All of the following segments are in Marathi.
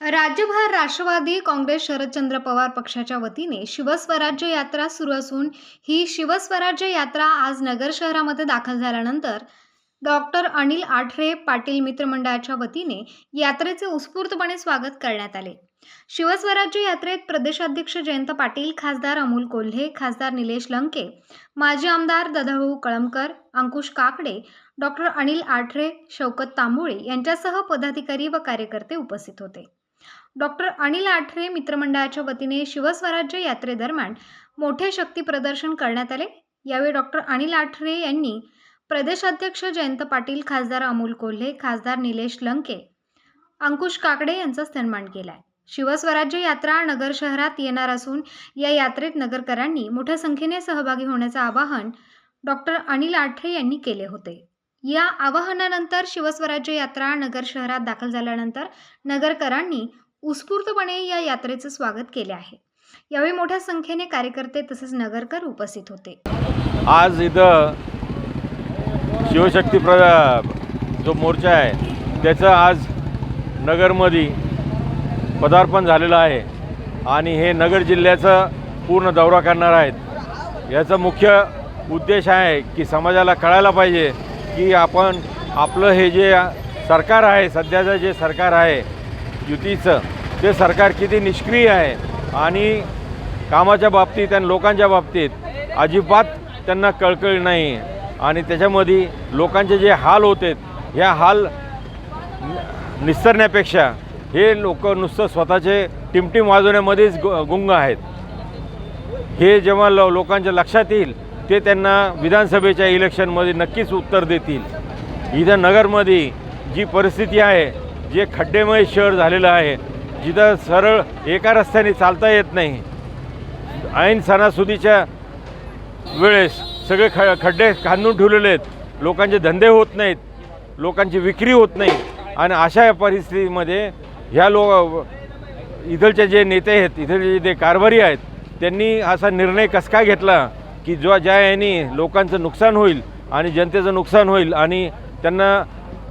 राज्यभर राष्ट्रवादी काँग्रेस शरदचंद्र पवार पक्षाच्या वतीने शिवस्वराज्य यात्रा सुरू असून ही शिवस्वराज्य यात्रा आज नगर शहरामध्ये दाखल झाल्यानंतर डॉक्टर अनिल आठरे पाटील मित्रमंडळाच्या वतीने यात्रेचे उत्स्फूर्तपणे स्वागत करण्यात आले. शिवस्वराज्य यात्रेत प्रदेशाध्यक्ष जयंत पाटील खासदार अमोल कोल्हे खासदार निलेश लंके माजी आमदार ददाभाऊ कळमकर अंकुश काकडे डॉक्टर अनिल आठरे शौकत तांबोळे यांच्यासह पदाधिकारी व कार्यकर्ते उपस्थित होते. डॉक्टर अनिल आठरे मित्रमंडळाच्या वतीने शिवस्वराज्य यात्रेदरम्यान मोठे शक्ती प्रदर्शन करण्यात आले. यावेळी डॉक्टर अनिल आठरे यांनी प्रदेशाध्यक्ष जयंत पाटील खासदार अमोल कोल्हे खासदार निलेश लंके अंकुश काकडे यांचा सन्मान केलाय. शिवस्वराज्य यात्रा नगर शहरात येणार असून या यात्रेत नगरकरांनी मोठ्या संख्येने सहभागी होण्याचं आवाहन डॉक्टर अनिल आठरे यांनी केले होते. या आवाहनानंतर शिवस्वराज्य यात्रा नगर शहरात दाखल झाल्यानंतर नगरकरांनी उत्स्फूर्तपणे या यात्रेचं स्वागत केले आहे. यावेळी मोठ्या संख्येने कार्यकर्ते तसेच नगरकर उपस्थित होते. आज इथं शिवशक्ती प्र जो मोर्चा आहे त्याचं आज नगरमध्ये पदार्पण झालेलं आहे. आणि हे नगर जिल्ह्याचं पूर्ण दौरा करणार आहेत. याचा मुख्य उद्देश आहे की समाजाला कळायला पाहिजे की आपण आपलं हे जे सरकार आहे सध्याचं जे सरकार आहे युतीचं. ते सरकार किती निष्क्रिय आहे आणि कामाच्या बाबतीत आणि लोकांच्या बाबतीत अजिबात त्यांना कळकळ नाही. आणि त्याच्यामध्ये लोकांचे जे हाल होते ह्या हाल निसरण्यापेक्षा निस्तरण्यापेक्षा हे लोक नुसतं स्वतःचे टिमटिम वाजवण्यामध्येच गु गुंग आहेत. हे जेव्हा लो लोकांच्या लक्षात येईल ते त्यांना विधानसभेच्या इलेक्शनमध्ये नक्कीच उत्तर देतील. इथं नगरमध्ये जी परिस्थिती आहे जे खड्डेमय शहर झालेलं आहे जिथं सरळ एका रस्त्याने चालता येत नाही. ऐन सणासुदीच्या वेळेस सगळे ख खड्डे खांदून ठेवलेले आहेत. लोकांचे धंदे होत नाहीत. लोकांची विक्री होत नाही. आणि अशा परिस्थितीमध्ये ह्या लो इथलचे जे नेते आहेत इथलचे जे कारभारी आहेत त्यांनी असा निर्णय कसका काय घेतला की जो ज्या याने लोकांचं नुकसान होईल आणि जनतेचं नुकसान होईल आणि त्यांना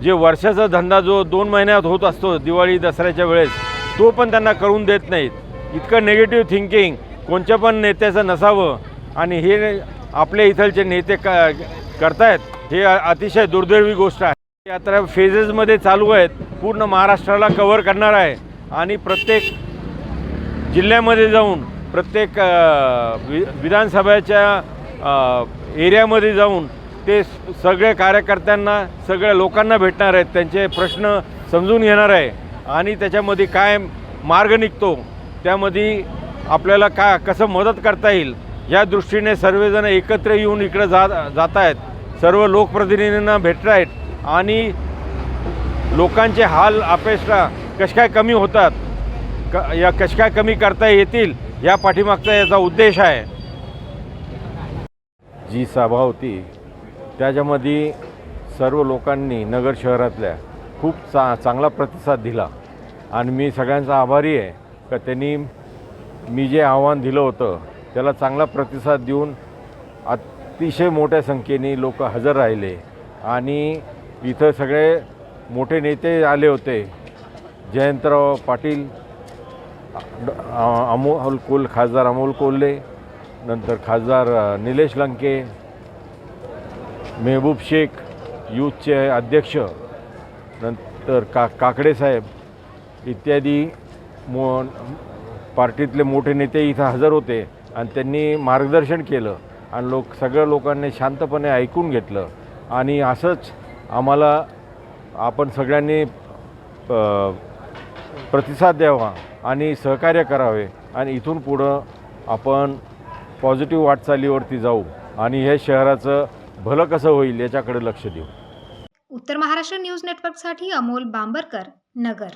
जे वर्षाचा धंदा जो दोन महिन्यात होत असतो दिवाळी दसऱ्याच्या वेळेस तो पण त्यांना करून देत नाहीत. इतकं निगेटिव्ह थिंकिंग कोणत्या पण नेत्याचं नसावं. आणि हे आपल्या इथलचे नेते क करतायत हे अतिशय दुर्दैवी गोष्ट आहे. यात्रा फेजेसमध्ये चालू आहेत पूर्ण महाराष्ट्राला कव्हर करणार आहे. आणि प्रत्येक जिल्ह्यामध्ये जाऊन प्रत्येक वि विधानसभेच्या एरियामध्ये जाऊन ते सगळ्या सगळे कार्यकर्त्यांना सगळ्या लोकांना भेटणार आहेत. त्यांचे प्रश्न समजून घेणार आहे. आणि त्याच्यामध्ये काय मार्ग निघतो त्यामध्ये आपल्याला का कसं मदत करता येईल या दृष्टीने सर्वजण एकत्र येऊन इकडं जा जात आहेत. सर्व लोकप्रतिनिधींना भेटत आहेत. आणि लोकांचे हाल अपेक्षा कश काय कमी होतात क या कश काय कमी करता येतील या पाठीमागचा याचा उद्देश आहे. जी सभा होती त्याच्यामध्ये सर्व लोकांनी नगर शहरातल्या खूप चा चांगला प्रतिसाद दिला. आणि मी सगळ्यांचा आभारी आहे का त्यांनी मी जे आव्हान दिलं होतं त्याला चांगला प्रतिसाद देऊन अतिशय मोठ्या संख्येने लोक हजर राहिले. आणि इथं सगळे मोठे नेते आले होते. जयंतराव पाटील अमो अमोल कोल खासदार अमोल कोल्हे नंतर खासदार निलेश लंके मेहबूब शेख यूथचे अध्यक्ष नंतर का काकडे साहेब इत्यादी मो पार्टीतले मोठे नेते इथं हजर होते आणि त्यांनी मार्गदर्शन केलं आणि लोक सगळ्या लोकांनी शांतपणे ऐकून घेतलं. आणि असंच आम्हाला आपण सगळ्यांनी प्रतिसाद द्यावा आणि सहकार्य करावे आणि इथून पुढं आपण पॉझिटिव्ह वाटचालीवरती जाऊ. आणि हे शहराचं भलं कसं होईल याच्याकडे लक्ष देऊ उत्तर महाराष्ट्र न्यूज नेटवर्कसाठी अमोल बांबरकर नगर.